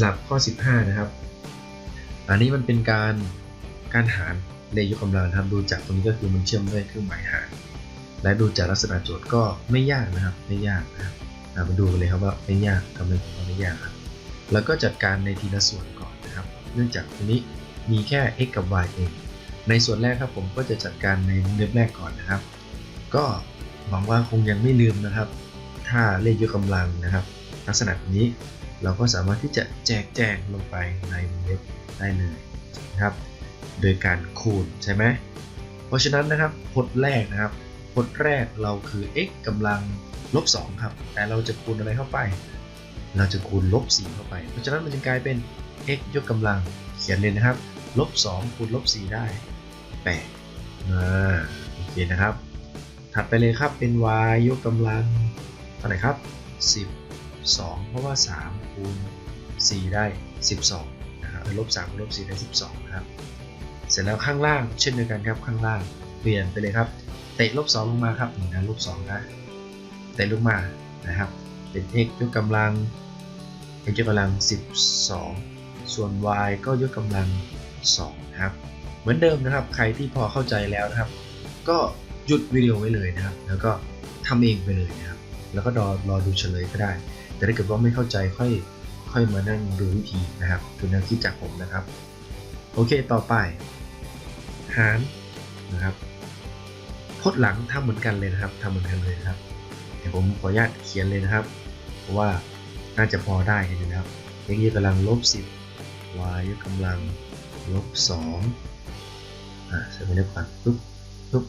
สลับข้อ 15 นะครับ อันนี้มันเป็นการการหารเลขยกกำลังนะครับ ดูจากตรงนี้ก็คือมันเชื่อมด้วยเครื่องหมายหาร และดูจากลักษณะโจทย์ก็ไม่ยากนะครับ ไม่ยากนะครับมาดูกันเลยครับว่าไม่ยากทำไมถึงไม่ยากครับ แล้วก็จัดการในทีละส่วนก่อนนะครับ เนื่องจากตรงนี้มีแค่ x กับ y เอง ในส่วนแรกครับผมก็จะจัดการในเว็บแรกก่อนนะครับ ก็หวังว่าคงยังไม่ลืมนะครับ ถ้าเลขยกกำลังนะครับ ลักษณะแบบนี้ เราก็สามารถที่จะแจกแจงลงไปในเว็บได้เลยนะครับ โดยการคูณใช่ไหมเพราะฉะนั้นนะครับพจน์แรกนะครับพจน์แรกเราคือ x กำลังลบ2ครับ แต่เราจะคูณอะไรเข้าไป เราจะคูณลบ4เข้าไป เพราะฉะนั้นมันจะกลายเป็น x ยกกำลังเขียนเลยนะครับลบ2คูณลบ4ได้8อ่าโอเคนะครับ ถัดไปเลยครับเป็น y ยกกำลังเท่าไหร่ครับ 2 เพราะว่า 3 คูณ 4 ได้ 12นะครับลบ3คูณลบ4ได้ 12นะครับเสร็จแล้วข้างล่างเช่นเดียวกันครับข้างล่างเปลี่ยนไปเลยครับเตะลบ2ลงมาครับ1นะลบ2นะเตะลงมานะครับเป็น x ยกกำลัง x ยกกำลัง 12 ส่วน y ก็ยกกำลัง2นะครับเหมือนเดิมนะครับ ใครที่พอเข้าใจแล้วนะครับ ก็หยุดวิดีโอไว้เลยนะครับ แล้วก็ทำเองไปเลยนะครับ แล้วก็รอรอดูเฉลยก็ได้ แต่ถ้าเกิดว่าไม่เข้าใจค่อยค่อยมานั่งดูวิธีนะครับดูแนวคิดจากผมนะครับ โอเคต่อไป หารนะครับพจน์หลังทำเหมือนกันเลยนะครับทำเหมือนกันเลยครับเดี๋ยวผมขออนุญาตเขียนเลยนะครับ เพราะว่าน่าจะพอได้กันอยู่นะครับ x ยกกำลังลบ10 y ยกกำลังลบ2อ่าใส่ไปเล็บก่อนปุ๊บปุ๊บ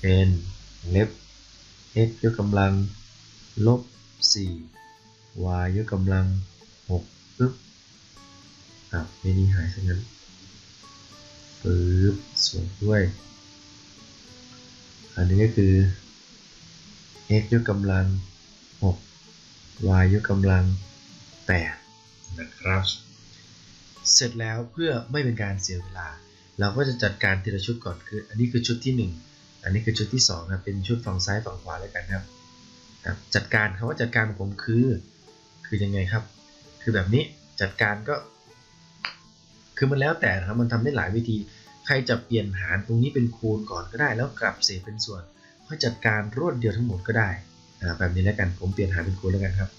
เป็นเล็บ x ยกกำลังลบ 4 y ยกกำลัง6ปุ๊บอ้าวไม่นี่หายซะงั้นปึ๊บส่วนด้วย อันนี้ก็คือ x ยกกำลัง 6 y ยกกำลัง8นะครับ เสร็จแล้วเพื่อไม่เป็นการเสียเวลา เราก็จะจัดการทีละชุดก่อนคือ อันนี้คือชุดที่ 1 อันนี้คือชุดที่2ครับเป็นชุดฝั่งซ้ายฝั่งขวาแล้วกันครับ ครับจัดการคำว่าจัดการของผมคือ คือยังไงครับ คือแบบนี้จัดการก็ คือมันแล้วแต่นะครับมันทำได้หลายวิธี ใครจะเปลี่ยนหารตรงนี้เป็นคูณก่อนก็ได้ แล้วกลับเศษเป็นส่วนค่อยจัดการรวดเดียวทั้งหมดก็ได้แบบนี้แล้วกันผมเปลี่ยนหารเป็นคูณแล้วกันครับ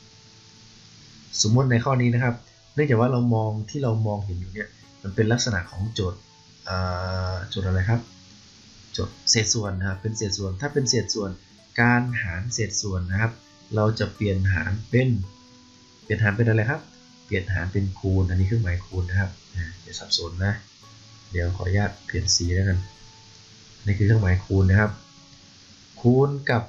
สมมติในข้อนี้นะครับ เนื่องจากว่าเรามองที่เรามองเห็นอยู่เนี่ยมันเป็นลักษณะของโจทย์โจทย์อะไรครับโจทย์เศษส่วนนะครับเป็นเศษส่วนถ้าเป็นเศษส่วน การหารเศษส่วนนะครับ เราจะเปลี่ยนหารเป็น เปลี่ยนหารเป็นอะไรครับ เปลี่ยนหารเป็นคูณ อันนี้เครื่องหมายคูณนะครับอ่าอย่าสับสนนะ เดี๋ยวขออนุญาตเปลี่ยนสีแล้วกันนี่คือเครื่องหมายคูณนะครับ คูณกับ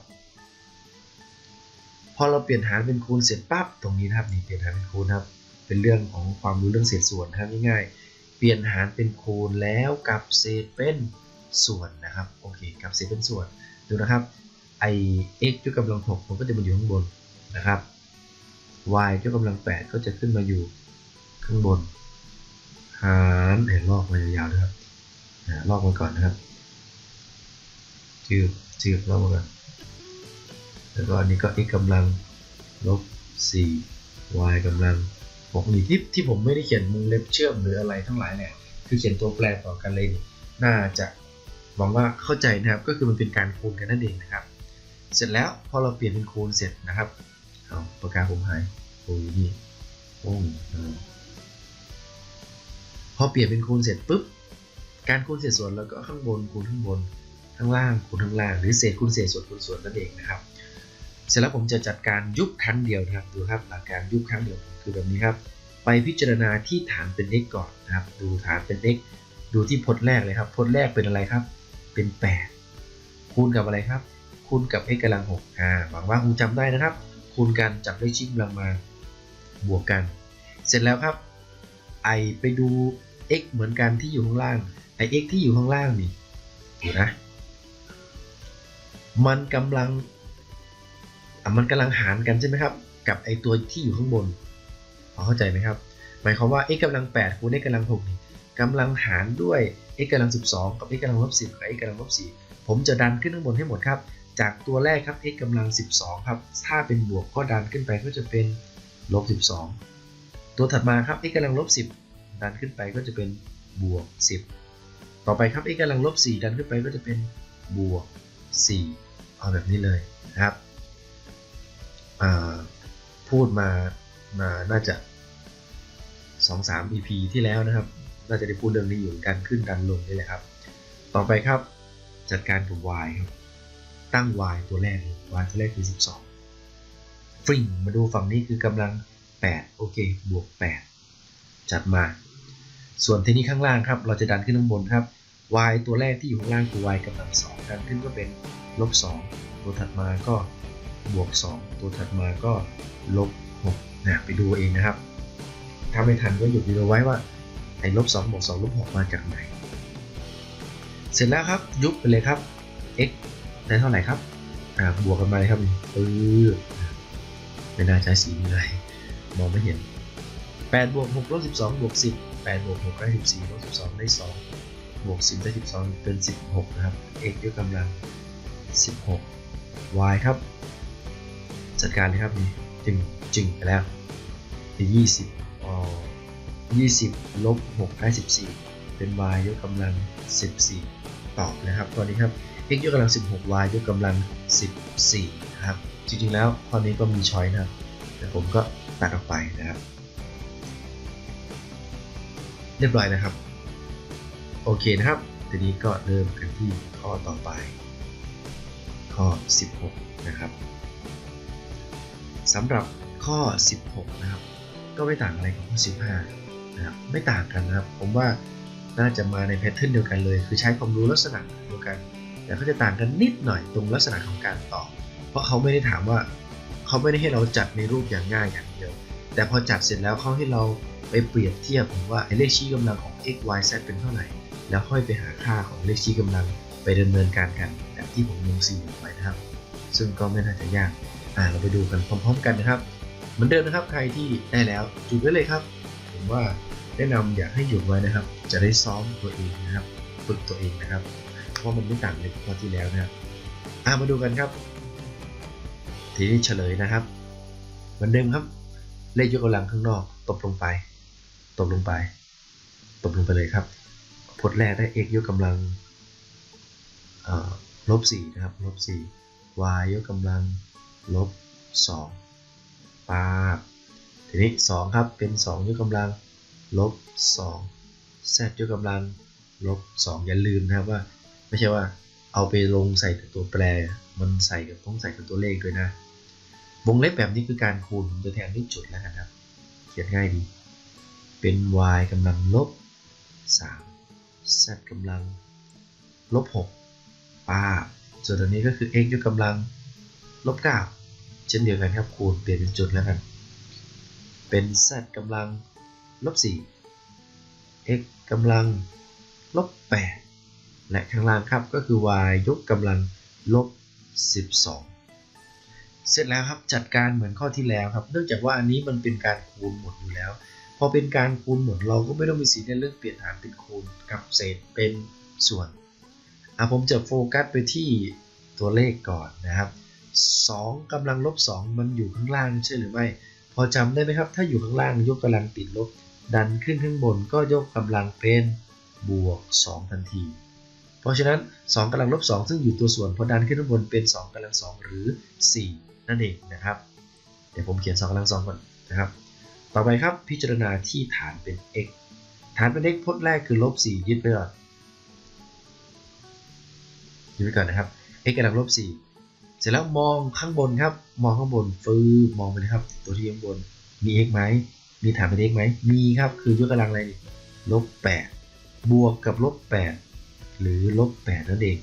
พอเราเปลี่ยนหารเป็นคูณเสร็จปั๊บตรงนี้นะครับนี่เปลี่ยนหารเป็นคูณครับ เป็นเรื่องของความรู้เรื่องเศษส่วนนะครับง่ายๆเปลี่ยนหารเป็นคูณแล้วกับเศษเป็นส่วนนะครับโอเคกับเศษเป็นส่วนดูนะครับ ไอ x ยกกำลัง6มันก็จะมาอยู่ข้างบนนะครับ y ยกกำลัง8ก็จะขึ้นมาอยู่ข้างบน หารเห็นลอกมายาวๆนะครับลอกมาก่อนนะครับจืดจืดลอกมาก่อนแล้วก็อันนี้ก็ x กำลังลบ4 y กำลัง6นี่ที่ที่ผมไม่ได้เขียนมุงเล็บเชื่อมหรืออะไรทั้งหลายเนี่ยคือเขียนตัวแปรต่อกันเลยนี่น่าจะหวังว่าเข้าใจนะครับก็คือมันเป็นการคูณกันนั่นเองนะครับ เสร็จแล้วพอเราเปลี่ยนเป็นคูณเสร็จนะครับเอาปากกาผมหายโอ้ยนี่โอ้พอเปลี่ยนเป็นคูณเสร็จปุ๊บการคูณเศษส่วนเราก็ข้างบนคูณข้างบนข้างล่างคูณข้างล่างหรือเศษคูณเศษส่วนคูณส่วนนั่นเองนะครับ เสร็จแล้วผมจะจัดการยุบครั้งเดียวนะครับดูครับหลักการยุบครั้งเดียวคือแบบนี้ครับ ไปพิจารณาที่ฐานเป็น x ก่อนนะครับ ดูฐานเป็น x ดูที่พจน์แรกเลยครับพจน์แรกเป็นอะไรครับ เป็น 8 คูณกับอะไรครับ คูณกับ x กำลัง6อ่าหวังว่าคงจำได้นะครับ คูณกันจับด้ชิ้นกำลังมาบวกกัน เสร็จแล้วครับไอไปดู x เหมือนกันที่อยู่ข้างล่างไอ x ที่อยู่ข้างล่างนี่ดูนะมันกำลังมันกำลังหารกันใช่ไหมครับ กับไอตัวที่อยู่ข้างบนพอเข้าใจไหมครับ หมายความว่า x กำลัง8คูณ x กำลัง6นี่กำลังหารด้วย x กำลัง 12 กับ x กำลังลบ10กับ x กำลังลบ4ผมจะดันขึ้นข้างบนให้หมดครับ จากตัวแรกครับ x กำลัง 12 ครับ ถ้าเป็นบวกก็ดันขึ้นไปก็จะเป็นลบ 12 ตัวถัดมาครับ x กำลังลบ 10 ดันขึ้นไปก็จะเป็นบวก 10 ต่อไปครับ x กำลังลบ 4 ดันขึ้นไปก็จะเป็นบวก 4 เอาแบบนี้เลยนะครับ พูดมามาน่าจะ 2-3 EP ที่แล้วนะครับ น่าจะได้พูดเรื่องนี้อยู่ดันขึ้นดันลงนี่แหละครับ ต่อไปครับจัดการกับ y ครับ ตั้ง y ตัวแรก y ตัวแรกคือ 12ฟริงมาดูฝั่งนี้คือกำลัง 8 โอเค บวก 8 จัดมา ส่วนที่นี้ข้างล่างครับ เราจะดันขึ้นข้างบนครับ y ตัวแรกที่อยู่ข้างล่างคือ y กำลัง 2 ดันขึ้นก็เป็นลบ 2 ตัวถัดมาก็บวก 2 ตัวถัดมาก็ลบ6นะไปดูเองนะครับ ถ้าไม่ทันก็หยุดวิดีโอไว้ว่าไอ้ลบ2บวก2ลบ6มาจากไหน เสร็จแล้วครับยุบไปเลยครับ x ได้เท่าไหร่ครับอ่าบวกกันมาเลยครับปื้อไม่น่าใช้สีนี้เลยมองไม่เห็น8บวก6ลบ12บวก10 8บวก6ได้14ลบ12ได้2บวก10ได้12 เป็น 16 นะครับ x ยกกำลัง 16 y ครับ จัดการเลยครับนี่จึงจึงไปแล้วเป็น20อ๋อ20 ลบ 6 ได้ 14 เป็น y ยกกำลัง 14 ตอบนะครับข้อนี้ครับ x ยกกำลัง 16 y ยกกำลัง 14นะครับ จริงๆแล้วข้อนี้ก็มีช้อยนะครับ แต่ผมก็ตัดออกไปนะครับ เรียบร้อยนะครับ โอเคนะครับ ทีนี้ก็เริ่มกันที่ข้อต่อไป ข้อ 16 นะครับสำหรับข้อ 16 นะครับ ก็ไม่ต่างอะไรกับข้อ 15 นะครับ ไม่ต่างกันนะครับ ผมว่าน่าจะมาในแพทเทิร์นเดียวกันเลย คือใช้ความรู้ลักษณะเดียวกัน แต่เขาจะต่างกันนิดหน่อยตรงลักษณะของการตอบ เพราะเขาไม่ได้ถามว่าเขาไม่ได้ให้เราจัดในรูปอย่างง่ายอย่างเดียว แต่พอจัดเสร็จแล้วเขาให้เราไปเปรียบเทียบว่าไอเลขชี้กำลังของ x y z เป็นเท่าไหร่ แล้วค่อยไปหาค่าของเลขชี้กำลังไปดำเนินการกันแบบที่ผมลงสีไว้นะครับ ซึ่งก็ไม่น่าจะยากอ่าเราไปดูกันพร้อม ๆ กันนะครับเหมือนเดิมนะครับใครที่ได้แล้วจุดไว้เลยครับ ผมว่าแนะนำอยากให้หยุดไว้นะครับ จะได้ซ้อมตัวเองนะครับ ฝึกตัวเองนะครับ เพราะมันไม่ต่างเลยกับข้อที่แล้วนะครับอ่ามาดูกันครับ ทีนี้เฉลยนะครับเหมือนเดิมครับ เลขยกกำลังข้างนอก ตบลงไป ตบลงไป ตบลงไปเลยครับพจน์แรกได้ x ยกกำลังลบ4นะครับลบ4 y ยกกำลังลบ2ปาบทีนี้ 2 ครับเป็น 2 ยกกำลังลบ2 z ยกกำลังลบ2อย่าลืมนะครับว่า ไม่ใช่ว่า เอาไปลงใส่แต่ตัวแปร มันใส่กับต้องใส่กับตัวเลขด้วยนะ วงเล็บแบบนี้คือการคูณผมจะแทนด้วยจุดแล้วกันครับ เขียนง่ายดี เป็น y กำลังลบ 3 z กำลังลบ 6ป้าส่วนตัวนี้ก็คือ x ยกกำลังลบ 9 เช่นเดียวกันครับคูณเปลี่ยนเป็นจุดแล้วกัน เป็น z กำลังลบ 4 x กำลังลบ 8 และข้างล่างครับก็คือ y ยกกำลังลบ 12 เสร็จแล้วครับจัดการเหมือนข้อที่แล้วครับ เนื่องจากว่าอันนี้มันเป็นการคูณหมดอยู่แล้ว พอเป็นการคูณหมดเราก็ไม่ต้องมีสิทธิ์ในเรื่องเปลี่ยนหารเป็นคูณกับเศษเป็นส่วนอะผมจะโฟกัสไปที่ตัวเลขก่อนนะครับ2กำลังลบ 2 มันอยู่ข้างล่างใช่หรือไม่ พอจำได้ไหมครับ ถ้าอยู่ข้างล่างยกกำลังติดลบ ดันขึ้นข้างบนก็ยกกำลังเป็นบวก 2 ทันที ราะฉะนั้น 2กำลังลบ 2 ซึ่งอยู่ตัวส่วนพอดันขึ้นข้างบนเป็น 2กำลัง 2 หรือ 4 นั่นเองนะครับ เดี๋ยวผมเขียน 2กำลัง 2 ก่อนนะครับ ต่อไปครับพิจารณาที่ฐานเป็น x ฐานเป็น x พจน์แรกคือลบ 4 ยึดไปก่อนยึดไปก่อนนะครับ x กำลังลบ 4 เสร็จแล้วมองข้างบนครับ มองข้างบนฟืบมองไปเลยครับ ตัวที่ข้างบนมี x ไหม มีฐานเป็น x ไหม มีครับ คือยกกำลังอะไรลบ 8 บวกกับลบ 8 หรือลบ8นั่นเอง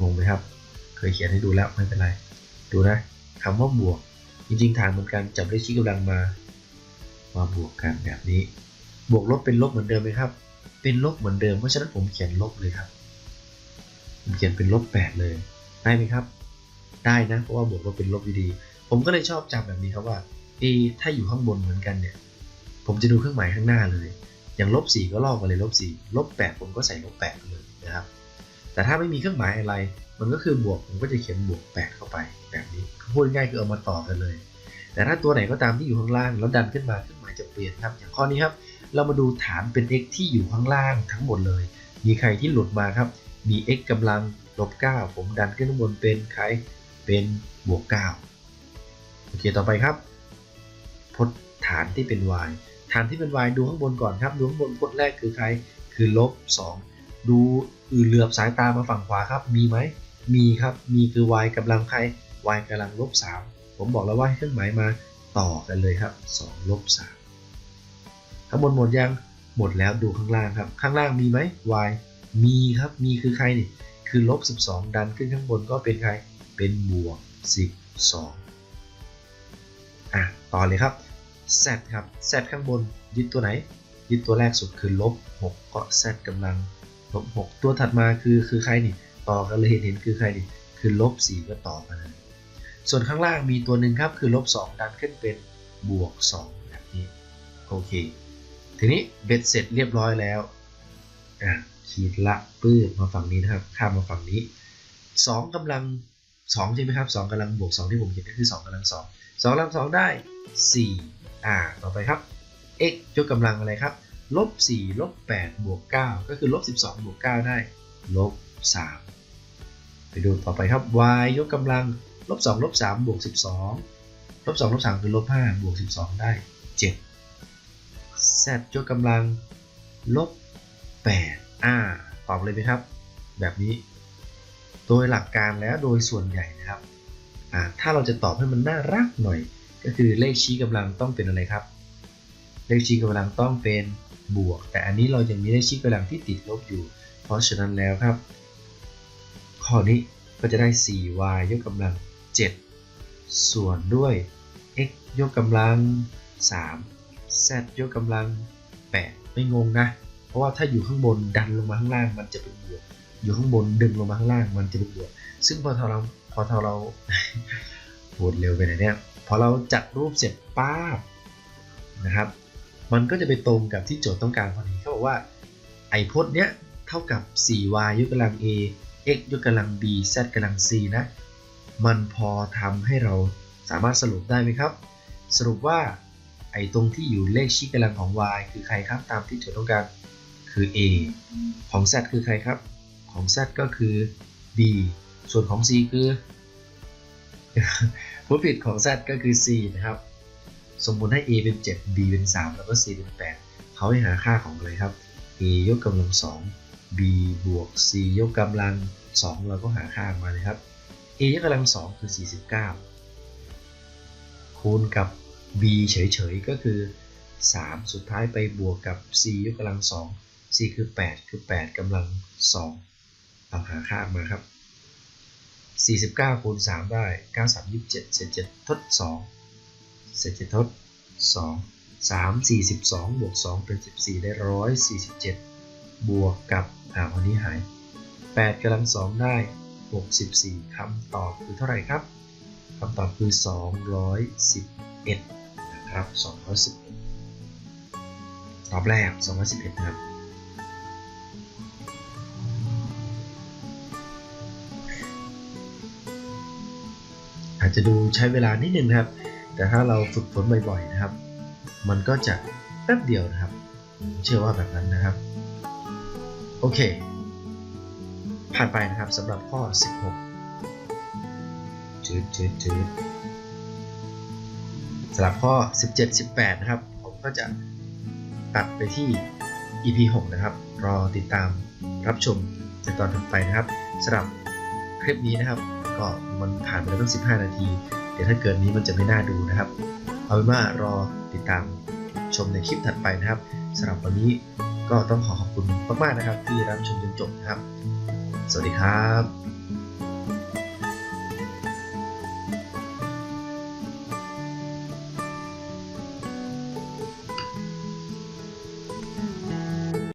งงไหมครับ เคยเขียนให้ดูแล้วไม่เป็นไร ดูนะคำว่าบวก จริงๆฐานเหมือนกันจับเลขชี้กำลังมา มาบวกกันแบบนี้ บวกลบเป็นลบเหมือนเดิมไหมครับ เป็นลบเหมือนเดิมเพราะฉะนั้นผมเขียนลบเลยครับผมเขียนเป็นลบ8เลยได้ไหมครับ ได้นะเพราะว่าบวกลบเป็นลบดีๆผมก็เลยชอบจำแบบนี้ครับว่าเอถ้าอยู่ข้างบนเหมือนกันเนี่ย ผมจะดูเครื่องหมายข้างหน้าเลย อย่างลบ4ก็ลอกมาเลยลบ4ลบ8ผมก็ใส่ลบ8เลย นะครับ แต่ถ้าไม่มีเครื่องหมายอะไร มันก็คือบวกผมก็จะเขียนบวก8เข้าไปแบบนี้พูดง่ายคือเอามาต่อกันเลย แต่ถ้าตัวไหนก็ตามที่อยู่ข้างล่างแล้วดันขึ้นมาเครื่องหมายจะเปลี่ยนครับ อย่างข้อนี้ครับ เรามาดูฐานเป็น x ที่อยู่ข้างล่างทั้งหมดเลย มีใครที่หลุดมาครับ มี x กำลังลบ9ผมดันขึ้นข้างบนเป็นใครเป็นบวก9โอเคต่อไปครับพจน์ฐานที่เป็น y ฐานที่เป็น y ดูข้างบนก่อนครับ ดูข้างบนพจน์แรกคือใคร คือลบ2 ดูอื่นเหลือบสายตามาฝั่งขวาครับ มีไหม มีครับ มีคือ y กำลังใคร y กำลังลบ3ผมบอกแล้วว่าให้เครื่องหมายมาต่อกันเลยครับ2ลบ3ข้างบนหมดยัง หมดแล้วดูข้างล่างครับ ข้างล่างมีไหม y มีครับ มีคือใครนี่ คือลบ12 ดันขึ้นข้างบนก็เป็นใคร เป็นบวก 12 อะ ต่อเลยครับ z ครับ z ข้างบนยึดตัวไหน ยึดตัวแรกสุดคือลบ6ก็ z กำลัง ลบ6ตัวถัดมาคือคือใครนี่ต่อกันเลยเห็นเห็นคือใครนี่คือลบ4ก็ต่อกันเลยส่วนข้างล่างมีตัวหนึ่งครับคือลบ2ดันขึ้นเป็นบวก2แบบนี้โอเคทีนี้เบ็ดเสร็จเรียบร้อยแล้วอะขีดละปื้ดมาฝั่งนี้นะครับ ข้ามมาฝั่งนี้2กำลัง2ใช่ไหมครับ2กำลังบวก2ที่ผมเขียนก็คือ2กำลัง2 2กำลัง2ได้4อ่าต่อไปครับ x ยกกำลังอะไรครับ ลบ4ลบ8บวก9ก็คือลบ12บวก9ได้ลบ3ไปดูต่อไปครับ y ยกกำลังลบ2ลบ3บวก12ลบ2ลบ3คือลบ5บวก12 ได้ 7 z ยกกำลังลบ8อ่าตอบเลยไหมครับ แบบนี้ โดยหลักการแล้วโดยส่วนใหญ่นะครับอ่าถ้าเราจะตอบให้มันน่ารักหน่อย ก็คือเลขชี้กำลังต้องเป็นอะไรครับ เลขชี้กำลังต้องเป็น บวก แต่อันนี้เรายังมีเลขชี้กำลังที่ติดลบอยู่ เพราะฉะนั้นแล้วครับ ข้อนี้ก็จะได้ 4y ยกกำลัง 7 ส่วนด้วย x ยกกำลัง 3 z ยกกำลัง 8 ไม่งงนะ เพราะว่าถ้าอยู่ข้างบนดันลงมาข้างล่างมันจะเป็นบวก อยู่ข้างบนดึงลงมาข้างล่างมันจะเป็นบวก ซึ่งพอเราพอเราพูดเร็วไปหน่อยเนี่ย พอเราจัดรูปเสร็จป้าบนะครับ มันก็จะไปตรงกับที่โจทย์ต้องการพอดีเขาบอกว่าไอพจน์เนี้ยเท่ากับ 4y ยกกำลัง a x ยกกำลัง b z กำลัง c นะ มันพอทำให้เราสามารถสรุปได้ไหมครับ สรุปว่าไอตรงที่อยู่เลขชี้กำลังของ y คือใครครับตามที่โจทย์ต้องการคือ a ของ z คือใครครับ ของ z ก็คือ b ส่วนของ c คือผู้ผิดของ z ก็คือ c นะครับ สมมุติให้ a เป็น 7 b เป็น 3 แล้วก็ c เป็น 8 เขาให้หาค่าของอะไรครับ a ยกกำลัง 2 b บวก c ยกกำลัง 2 เราก็หาค่ามาเลยครับ a ยกกำลัง 2 คือ 49 คูณกับ b เฉยๆ ก็คือ 3 สุดท้ายไปบวกกับ c ยกกำลัง 2 c คือ 8 คือ 8กำลัง 2เราหาค่ามาครับ 49คูณ3ได้ 9 3 27เศษ7ทด 2 เศษ7ทด2 3 42บวก2เป็น14ได้147บวกกับอ่าวันนี้หาย8กำลัง2ได้64คำตอบคือเท่าไหร่ครับคำตอบคือ211นะครับ211ตอบแรก211นะครับอาจจะดูใช้เวลานิดนึงนะครับ แต่ถ้าเราฝึกฝนบ่อยๆนะครับ มันก็จะแป๊บเดียวนะครับ เชื่อว่าแบบนั้นนะครับ โอเค ผ่านไปนะครับสำหรับข้อ 16จืดจืดจืดสำหรับข้อ 17 18 นะครับ ผมก็จะตัดไปที่ EP 6 นะครับ รอติดตามรับชมในตอนถัดไปนะครับสำหรับคลิปนี้นะครับ ก็มันผ่านไปแล้วตั้ง 15 นาที ดี๋ยวถ้าเกิดนี้มันจะไม่น่าดูนะครับ เอาเป็นว่ารอติดตามชมในคลิปถัดไปนะครับสำหรับวันนี้ก็ต้องขอขอบคุณมากๆนะครับ ที่รับชมจนจบนะครับ สวัสดีครับ